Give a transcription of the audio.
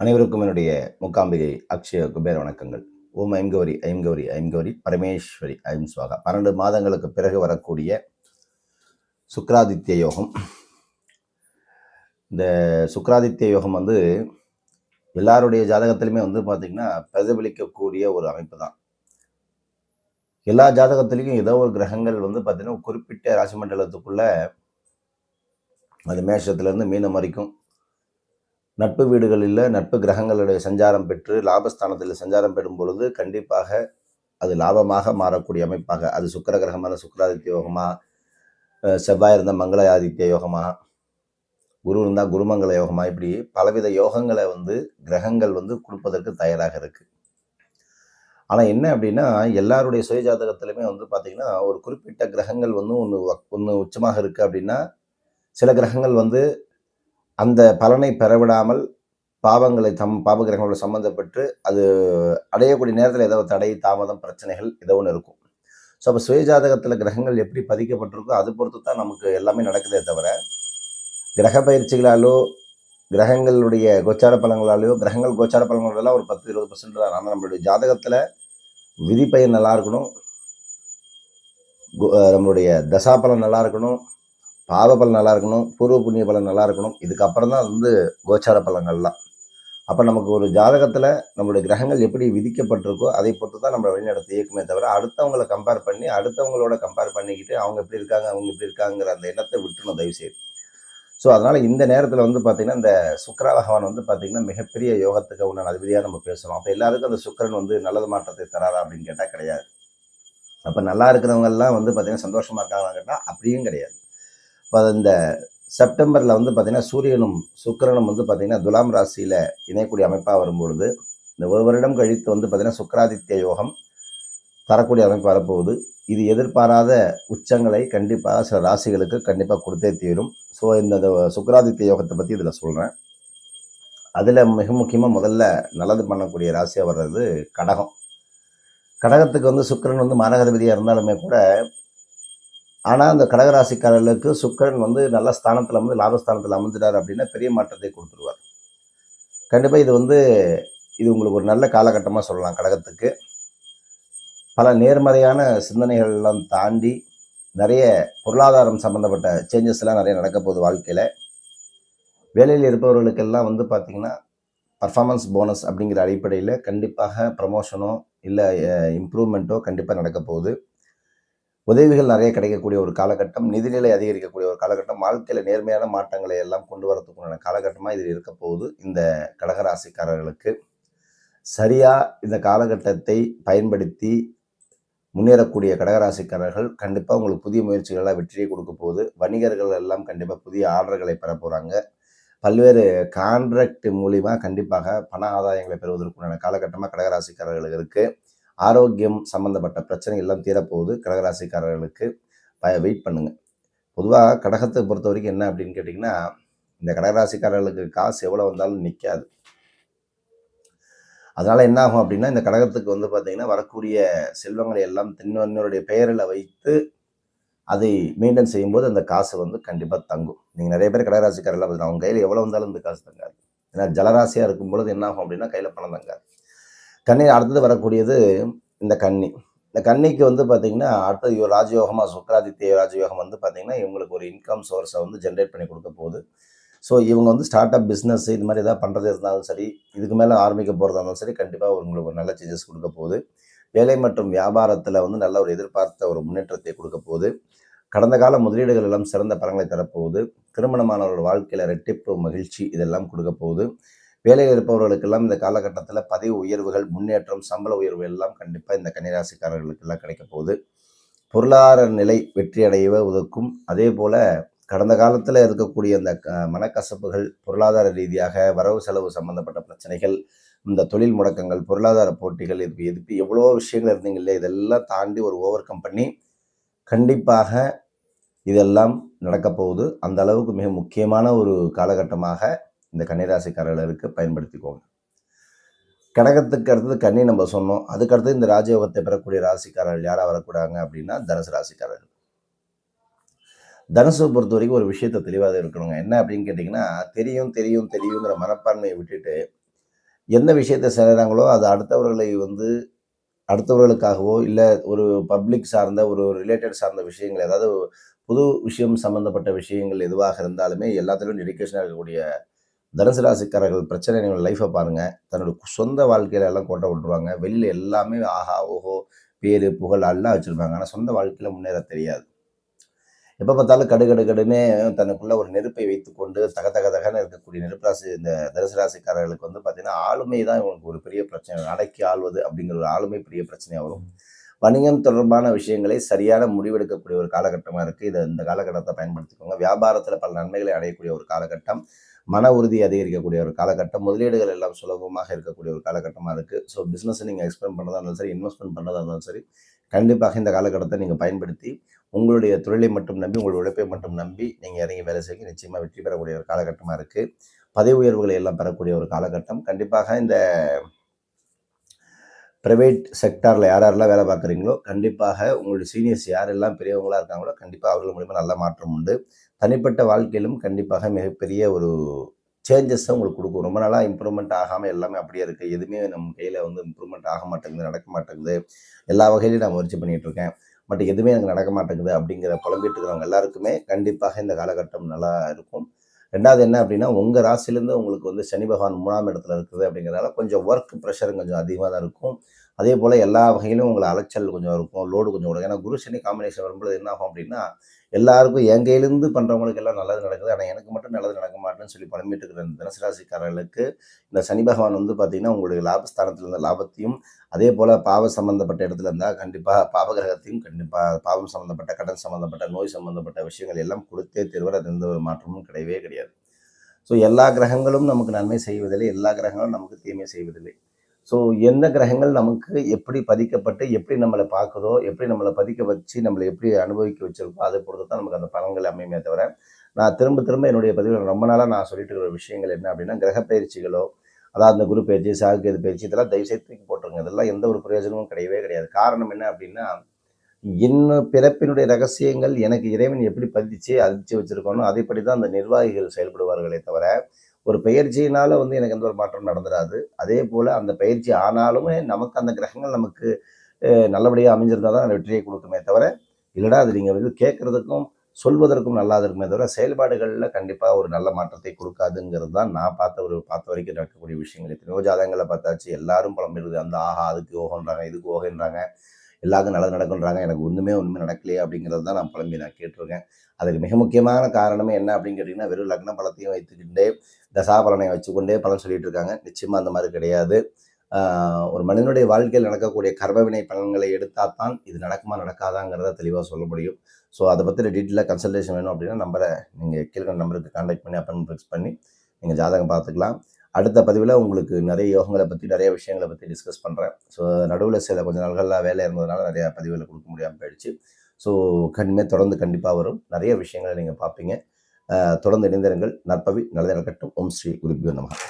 அனைவருக்கும் என்னுடைய முக்காம்பிகை அக்ஷய குபேர வணக்கங்கள். ஓம் அயங்கௌரி ஐங்கௌரி ஐம் கௌரி பரமேஸ்வரி ஐம் சுவாகா. பன்னெண்டு மாதங்களுக்கு பிறகு வரக்கூடிய சுக்ராதித்ய யோகம். இந்த சுக்ராதித்ய யோகம் வந்து எல்லாருடைய ஜாதகத்திலுமே வந்து பார்த்திங்கன்னா பிரதிபலிக்கக்கூடிய ஒரு அமைப்பு தான் எல்லா ஜாதகத்திலையும் ஏதோ ஒரு கிரகங்கள் வந்து பார்த்திங்கன்னா குறிப்பிட்ட ராசி மண்டலத்துக்குள்ள அது மேஷத்துலேருந்து மீனம் வரைக்கும் நட்பு வீடுகளில் நட்பு கிரகங்களுடைய சஞ்சாரம் பெற்று லாபஸ்தானத்தில் சஞ்சாரம் பெறும் பொழுது கண்டிப்பாக அது லாபமாக மாறக்கூடிய அமைப்பாக. அது சுக்கர கிரகமாக சுக்கராதித்ய யோகமா செவ்வாய் இருந்தால் மங்கள யோகமா குரு இருந்தால் குருமங்கள யோகமா இப்படி பலவித யோகங்களை வந்து கிரகங்கள் வந்து கொடுப்பதற்கு தயாராக இருக்குது ஆனால் என்ன அப்படின்னா எல்லாருடைய சுயஜாதகத்திலுமே வந்து பார்த்திங்கன்னா ஒரு குறிப்பிட்ட கிரகங்கள் வந்து ஒன்று ஒன்று உச்சமாக இருக்குது அப்படின்னா சில கிரகங்கள் வந்து அந்த பலனை பெறவிடாமல் பாவங்களை தம் பாப கிரகங்களோட சம்மந்தப்பட்டு அது அடையக்கூடிய நேரத்தில் ஏதோ தடை தாமதம் பிரச்சனைகள் ஏதோ ஒன்று இருக்கும். ஸோ அப்போ சுயஜாதகத்தில் கிரகங்கள் எப்படி பதிக்கப்பட்டிருக்கோ அது பொறுத்து தான் நமக்கு எல்லாமே நடக்குதே தவிர கிரக பயிற்சிகளாலோ கிரகங்களுடைய கோச்சார பலங்களாலேயோ கிரகங்கள் கோச்சார பலங்களெல்லாம் ஒரு பத்து இருபது பர்சன்ட் தான். ஆனால் நம்மளுடைய ஜாதகத்தில் விதிப்பயன் நல்லா இருக்கணும். கு- அஹ் நம்மளுடைய தசாபலன் நல்லா இருக்கணும். பாவ பலன் நல்லா இருக்கணும் பூர்வ புண்ணிய பலன் நல்லா இருக்கணும் இதுக்கப்புறம் தான் வந்து கோச்சார பலங்கள்லாம். அப்போ நமக்கு ஒரு ஜாதகத்தில் நம்மளுடைய கிரகங்கள் எப்படி விதிக்கப்பட்டிருக்கோ அதை பொறுத்து தான் நம்ம வழிநடத்த இயக்குமே தவிர அடுத்தவங்களை கம்பேர் பண்ணி அடுத்தவங்களோட கம்பேர் பண்ணிக்கிட்டு அவங்க எப்படி இருக்காங்க அவங்க எப்படி இருக்காங்கிற அந்த எண்ணத்தை விட்டுணும் தயவு செய்து ஸோ அதனால் இந்த நேரத்தில் வந்து பார்த்திங்கன்னா இந்த சுக்கர பகவான் வந்து பார்த்திங்கன்னா மிகப்பெரிய யோகத்துக்கு உண்டான அதிபதியாக நம்ம பேசுகிறோம் அப்போ எல்லாருக்கும் அந்த சுக்கரன் வந்து நல்லது மாற்றத்தை தராரா அப்படின்னு கேட்டால் கிடையாது. அப்போ நல்லா இருக்கிறவங்கெல்லாம் வந்து பார்த்திங்கன்னா சந்தோஷமாக இருக்காங்கன்னு கேட்டால் அப்படியும் கிடையாது. இப்போ இந்த செப்டம்பரில் வந்து பார்த்திங்கன்னா சூரியனும் சுக்கிரனும் வந்து பார்த்திங்கன்னா துலாம் ராசியில் இணையக்கூடிய அமைப்பாக வரும்பொழுது இந்த ஒரு வருடம் கழித்து வந்து பார்த்திங்கன்னா சுக்கராதித்ய யோகம் தரக்கூடிய அமைப்பு வரப்போகுது. இது எதிர்பாராத உச்சங்களை கண்டிப்பாக சில ராசிகளுக்கு கண்டிப்பாக கொடுத்தே தீரும். ஸோ இந்த சுக்கராதித்ய யோகத்தை பற்றி இதில் சொல்கிறேன் அதில் மிக முக்கியமாக முதல்ல நல்லது பண்ணக்கூடிய ராசியாக வர்றது கடகம். கடகத்துக்கு வந்து சுக்கிரன் வந்து மாரகதிபதியாக இருந்தாலுமே கூட ஆனால் அந்த கடகராசிக்காரர்களுக்கு சுக்கரன் வந்து நல்ல ஸ்தானத்தில் அமர்ந்து லாபஸ்தானத்தில் அமர்ந்துட்டார் அப்படின்னா பெரிய மாற்றத்தை கொடுத்துருவார். கண்டிப்பாக இது வந்து இது உங்களுக்கு ஒரு நல்ல காலகட்டமாக சொல்லலாம் கடகத்துக்கு. பல நேர்மறையான சிந்தனைகள் எல்லாம் தாண்டி நிறைய பொருளாதாரம் சம்மந்தப்பட்ட சேஞ்சஸ்லாம் நிறைய நடக்க போகுது வாழ்க்கையில். வேலையில் இருப்பவர்களுக்கெல்லாம் வந்து பார்த்திங்கன்னா பர்ஃபார்மன்ஸ் போனஸ் அப்படிங்கிற அடிப்படையில் கண்டிப்பாக ப்ரமோஷனோ இல்லை இம்ப்ரூவ்மெண்ட்டோ கண்டிப்பாக நடக்க போகுது. உதவிகள் நிறைய கிடைக்கக்கூடிய ஒரு காலகட்டம் நிதிநிலை அதிகரிக்கக்கூடிய ஒரு காலகட்டம் வாழ்க்கையில் நேர்மையான மாற்றங்களை எல்லாம் கொண்டு வரதுக்குண்டான காலகட்டமாக இது இருக்க போகுது இந்த கடகராசிக்காரர்களுக்கு. சரியாக இந்த காலகட்டத்தை பயன்படுத்தி முன்னேறக்கூடிய கடகராசிக்காரர்கள் கண்டிப்பாக உங்களுக்கு புதிய முயற்சிகளெல்லாம் வெற்றியை கொடுக்க போகுது. வணிகர்கள் எல்லாம் கண்டிப்பாக புதிய ஆர்டர்களை பெற போகிறாங்க பல்வேறு கான்ட்ராக்ட் மூலிமா கண்டிப்பாக பண ஆதாயங்களை பெறுவதற்குண்டான காலகட்டமாக கடகராசிக்காரர்களுக்கு இருக்குது ஆரோக்கியம் சம்பந்தப்பட்ட பிரச்சனை எல்லாம் தீரப்போகுது. கடகராசிக்காரர்களுக்கு ப வெயிட் பண்ணுங்கள் பொதுவாக கடகத்தை பொறுத்த வரைக்கும் என்ன அப்படின்னு கேட்டிங்கன்னா இந்த கடகராசிக்காரர்களுக்கு காசு எவ்வளோ வந்தாலும் நிற்காது அதனால் என்ன ஆகும் அப்படின்னா இந்த கடகத்துக்கு வந்து பார்த்திங்கன்னா வரக்கூடிய செல்வங்களை எல்லாம் இன்னொருடைய பெயரில் வைத்து அதை மெயின்டைன் செய்யும்போது அந்த காசு வந்து கண்டிப்பாக தங்கும். நீங்கள் நிறைய பேர் கடகராசிக்காரர்கள் பார்த்தீங்கன்னா அவங்க கையில் எவ்வளோ வந்தாலும் இந்த காசு தங்காது. ஏன்னா ஜலராசியாக இருக்கும் பொழுது என்ன ஆகும் அப்படின்னா கையில் பணம் தங்காது. கன்னி அடுத்தது வரக்கூடியது இந்த கன்னி இந்த கன்னிக்கு வந்து பார்த்தீங்கன்னா அடுத்தது இவர் ராஜயோகமாக சுக்கராதித்ய ராஜயோகம் வந்து பார்த்தீங்கன்னா இவங்களுக்கு ஒரு இன்கம் சோர்ஸை வந்து ஜென்ரேட் பண்ணி கொடுக்க போகுது. ஸோ இவங்க வந்து ஸ்டார்ட் அப் பிஸ்னஸ் இது மாதிரி எதாவது பண்ணுறது இருந்தாலும் சரி இதுக்கு மேலே ஆரம்பிக்க போகிறதா இருந்தாலும் சரி கண்டிப்பாக உங்களுக்கு ஒரு நல்ல சேஞ்சஸ் கொடுக்க போகுது. வேலை மற்றும் வியாபாரத்தில் வந்து நல்ல ஒரு எதிர்பார்த்த ஒரு முன்னேற்றத்தை கொடுக்க போகுது. கடந்த கால முதலீடுகள் எல்லாம் சிறந்த பலன்களை தரப்போகுது. திருமணமானவர்கள் வாழ்க்கையில் ரெட்டிப்பு மகிழ்ச்சி இதெல்லாம் கொடுக்க போகுது. வேலையில் இருப்பவர்களுக்கெல்லாம் இந்த காலகட்டத்தில் பதவி உயர்வுகள் முன்னேற்றம் சம்பள உயர்வு எல்லாம் கண்டிப்பாக இந்த கன்னிராசிக்காரர்களுக்கெல்லாம் கிடைக்க போகுது. பொருளாதார நிலை வெற்றி அடையவே அதே போல் கடந்த காலத்தில் இருக்கக்கூடிய அந்த க- மனக்கசப்புகள் பொருளாதார ரீதியாக வரவு செலவு சம்பந்தப்பட்ட பிரச்சனைகள் இந்த தொழில் முடக்கங்கள் பொருளாதார போட்டிகள் இது எதுக்கு எவ்வளோ விஷயங்கள் இருந்தீங்க இல்லையா? இதெல்லாம் தாண்டி ஒரு ஓவர் கம் பண்ணி கண்டிப்பாக இதெல்லாம் நடக்கப்போகுது அந்த அளவுக்கு மிக முக்கியமான ஒரு காலகட்டமாக இந்த கன்னிராசிக்காரர்களுக்கு பயன்படுத்திக்கோங்க. கடகத்துக்கு அடுத்தது கன்னி நம்ம சொன்னோம். அதுக்கடுத்து இந்த ராஜயோகத்தை பெறக்கூடிய ராசிக்காரர்கள் யாராக வரக்கூடாங்க அப்படின்னா தனுசு ராசிக்காரர்கள். தனுசு பொறுத்த வரைக்கும் ஒரு விஷயத்தை தெளிவாக இருக்கணுங்க. என்ன அப்படின்னு கேட்டிங்கன்னா தெரியும் தெரியும் தெரியுங்கிற மனப்பான்மையை விட்டுட்டு எந்த விஷயத்தை செய்கிறாங்களோ அது அடுத்தவர்களை வந்து அடுத்தவர்களுக்காகவோ இல்லை ஒரு பப்ளிக் சார்ந்த ஒரு ரிலேட்டட் சார்ந்த விஷயங்கள் ஏதாவது புது விஷயம் சம்மந்தப்பட்ட விஷயங்கள் எதுவாக இருந்தாலுமே எல்லாத்துலேயும் டெடிக்கேஷனாக இருக்கக்கூடிய தனுசு ராசிக்காரர்கள் பிரச்சனை நீங்கள் லைஃப்பை பாருங்கள் தன்னோட சொந்த வாழ்க்கையில எல்லாம் கொட்ட விட்டுருவாங்க. வெளியில் எல்லாமே ஆஹா ஓஹோ பேர் புகழ் எல்லாம் வச்சுருப்பாங்க. ஆனால் சொந்த வாழ்க்கையில் முன்னேற தெரியாது. எப்போ பார்த்தாலும் கடு கடு கடுன்னு ஒரு நெருப்பை வைத்துக்கொண்டு தக தக தகன்னு இருக்கக்கூடிய நெருப்பு ராசி இந்த தனுசு ராசிக்காரர்களுக்கு வந்து பார்த்தீங்கன்னா ஆளுமை தான் இவங்களுக்கு ஒரு பெரிய பிரச்சனை. அடக்கி ஆள்வது அப்படிங்கிற ஒரு ஆளுமை பெரிய பிரச்சனையாக வரும். வணிகம் தொடர்பான விஷயங்களை சரியான முடிவெடுக்கக்கூடிய ஒரு காலகட்டமாக இருக்குது இதை இந்த காலகட்டத்தை பயன்படுத்திக்கோங்க. வியாபாரத்தில் பல நன்மைகளை அடையக்கூடிய ஒரு காலகட்டம். மன உறுதி அதிகரிக்கக்கூடிய ஒரு காலகட்டம் முதலீடுகள் எல்லாம் சுலபமாக இருக்கக்கூடிய ஒரு காலகட்டமாக இருக்குது ஸோ பிஸ்னஸ் நீங்கள் எக்ஸ்பிளைன் பண்ணுறதா இருந்தாலும் சரி இன்வெஸ்ட்மெண்ட் பண்ணுறதா இருந்தாலும் சரி கண்டிப்பாக இந்த காலகட்டத்தை நீங்கள் பயன்படுத்தி உங்களுடைய தொழிலை மட்டும் நம்பி உங்களுடைய உழைப்பை மட்டும் நம்பி நீங்கள் இறங்கி வேலை செய்ய நிச்சயமாக வெற்றி பெறக்கூடிய ஒரு காலகட்டமாக இருக்குது பதவி உயர்வுகளை எல்லாம் பெறக்கூடிய ஒரு காலகட்டம். கண்டிப்பாக இந்த ப்ரைவேட் செக்டாரில் யார் யாரெல்லாம் வேலை பார்க்குறீங்களோ கண்டிப்பாக உங்களுடைய சீனியர்ஸ் யாரெல்லாம் பெரியவங்களாக இருக்காங்களோ கண்டிப்பாக அவர்கள் மூலிமா நல்ல மாற்றம் உண்டு. தனிப்பட்ட வாழ்க்கையிலும் கண்டிப்பாக மிகப்பெரிய ஒரு சேஞ்சஸை உங்களுக்கு கொடுக்கும். ரொம்ப நாளாக இம்ப்ரூவ்மெண்ட் ஆகாமல் எல்லாமே அப்படியே இருக்குது எதுவுமே நம்ம கையில் வந்து இம்ப்ரூவ்மெண்ட் ஆக மாட்டேங்குது நடக்க மாட்டேங்குது. எல்லா வகையிலையும் நான் முயற்சி பண்ணிகிட்ருக்கேன் பட் எதுவுமே எனக்கு நடக்க மாட்டேங்குது அப்படிங்கிற புலம்பிட்டு இருக்கிறவங்க எல்லாருக்குமே கண்டிப்பாக இந்த காலகட்டம் நல்லா இருக்கும். ரெண்டாவது என்ன அப்படின்னா உங்கள் ராசிலேருந்து உங்களுக்கு வந்து சனி பகவான் மூணாம் இடத்துல இருக்குது அப்படிங்கிறதால கொஞ்சம் ஒர்க் ப்ரெஷரும் கொஞ்சம் அதிகமாக தான் இருக்கும். அதே போல் எல்லா வகையிலும் உங்களை அலைச்சல் கொஞ்சம் இருக்கும் லோடு கொஞ்சம் கொடுக்கும். ஏன்னா குரு சனி காம்பினேஷன் வரும்போது என்ன ஆகும் அப்படின்னா எல்லாருக்கும் என் கையிலேருந்து பண்ணுறவங்களுக்கு எல்லாம் நல்லது நடக்குது. ஆனால் எனக்கு மட்டும் நல்லது நடக்க மாட்டேன்னு சொல்லி புலம்பிட்டு இருக்கிற இந்த தனசுராசிக்காரர்களுக்கு இந்த சனி பகவான் வந்து பார்த்திங்கன்னா உங்களுடைய லாபஸ்தானத்தில் இருந்த லாபத்தையும் அதே போல் பாவ சம்மந்தப்பட்ட இடத்துல இருந்தால் கண்டிப்பாக பாவகிரகத்தையும் கண்டிப்பாக பாவம் சம்மந்தப்பட்ட கடன் சம்மந்தப்பட்ட நோய் சம்மந்தப்பட்ட விஷயங்கள் எல்லாம் கொடுத்தே தருவார் அது எந்த ஒரு மாற்றமும் கிடையவே கிடையாது. ஸோ எல்லா கிரகங்களும் நமக்கு நன்மை செய்வதில்லை. எல்லா கிரகங்களும் நமக்கு தீமை செய்வதில்லை. ஸோ எந்த கிரகங்கள் நமக்கு எப்படி பதிக்கப்பட்டு எப்படி நம்மளை பார்க்குதோ எப்படி நம்மளை பதிக்க வச்சு நம்மளை எப்படி அனுபவிக்க வச்சிருக்கோ அதை பொறுத்து தான் நமக்கு அந்த பலன்கள் அமையுமே தவிர நான் திரும்ப திரும்ப என்னுடைய பதிவில் ரொம்ப நாளாக நான் சொல்லிட்டு இருக்கிற விஷயங்கள் என்ன அப்படின்னா கிரக பயிற்சிகளோ அதாவது அந்த குரு பயிற்சி சாகுக்கேது பயிற்சி இதெல்லாம் தயவுசெய்து தூக்கி போட்டுருங்க. இதெல்லாம் எந்த ஒரு பிரயோஜனமும் கிடையவே கிடையாது. காரணம் என்ன அப்படின்னா இன்னும் பிறப்பினுடைய ரகசியங்கள் எனக்கு இறைவன் எப்படி பதிச்சு அதிச்சு வச்சிருக்கணும் அதைப்படி தான் அந்த நிர்வாகிகள் செயல்படுவார்களே தவிர ஒரு பயிற்சியினால் வந்து எனக்கு எந்த ஒரு மாற்றம் நடந்துடாது அதே போல் அந்த பயிற்சி ஆனாலுமே நமக்கு அந்த கிரகங்கள் நமக்கு நல்லபடியாக அமைஞ்சிருந்தால் தான் வெற்றியை கொடுக்குமே தவிர இல்லைடா அது நீங்கள் வந்து கேட்குறதுக்கும் சொல்வதற்கும் நல்லா இருக்குமே தவிர செயல்பாடுகளில் கண்டிப்பாக ஒரு நல்ல மாற்றத்தை கொடுக்காதுங்கிறது தான் நான் பார்த்த ஒரு பார்த்த வரைக்கும் நடக்கக்கூடிய விஷயங்கள். எத்தனையோ ஜாதகங்களை பார்த்தாச்சு எல்லாரும் புலம்பிடுது அந்த ஆஹா அதுக்கு ஓகன்றாங்க இதுக்கு ஓகன்றாங்க. எல்லாருக்கும் நல்லது நடக்குன்றாங்க எனக்கு ஒன்றுமே ஒன்றுமே நடக்கலையே அப்படிங்கிறது தான் நான் புலம்பி நான் கேட்டிருக்கேன். அதுக்கு மிக முக்கியமான காரணமே என்ன அப்படின்னு கேட்டிங்கன்னா வெறும் லக்ன பலத்தையும் வைத்துக்கிட்டே தசாபலனை வச்சுக்கொண்டே பலன் சொல்லிட்டு இருக்காங்க. நிச்சயமாக அந்த மாதிரி கிடையாது. ஒரு மனிதனுடைய வாழ்க்கையில் நடக்கக்கூடிய கர்மவினை பலன்களை எடுத்தால் தான் இது நடக்குமா நடக்காதாங்கிறத தெளிவாக சொல்ல முடியும். ஸோ அதை பற்றி டீட்டெயிலாக கன்சல்டேஷன் வேணும் அப்படின்னா நம்பரை நீங்கள் கீழ்கண்ட நம்பருக்கு கான்டாக்ட் பண்ணி அப்பாயின்மெண்ட் ஃபிக்ஸ் பண்ணி நீங்கள் ஜாதகம் பார்த்துக்கலாம். அடுத்த பதிவில் உங்களுக்கு நிறைய யோகங்களை பற்றி நிறைய விஷயங்களை பற்றி டிஸ்கஸ் பண்ணுறேன் ஸோ நடுவில் சில கொஞ்சம் நாள்களாக வேலை இருந்ததுனால நிறையா பதிவில் கொடுக்க முடியாமல் போயிடுச்சு. ஸோ கண்டிப்பாக தொடர்ந்து கண்டிப்பாக வரும். நிறைய விஷயங்களை நீங்கள் பார்ப்பீங்க. தொடர்ந்து இணைந்திருங்கள். நற்பவி நல்லதே நடக்கட்டும். ஓம் ஸ்ரீ குருபியோ நமகா.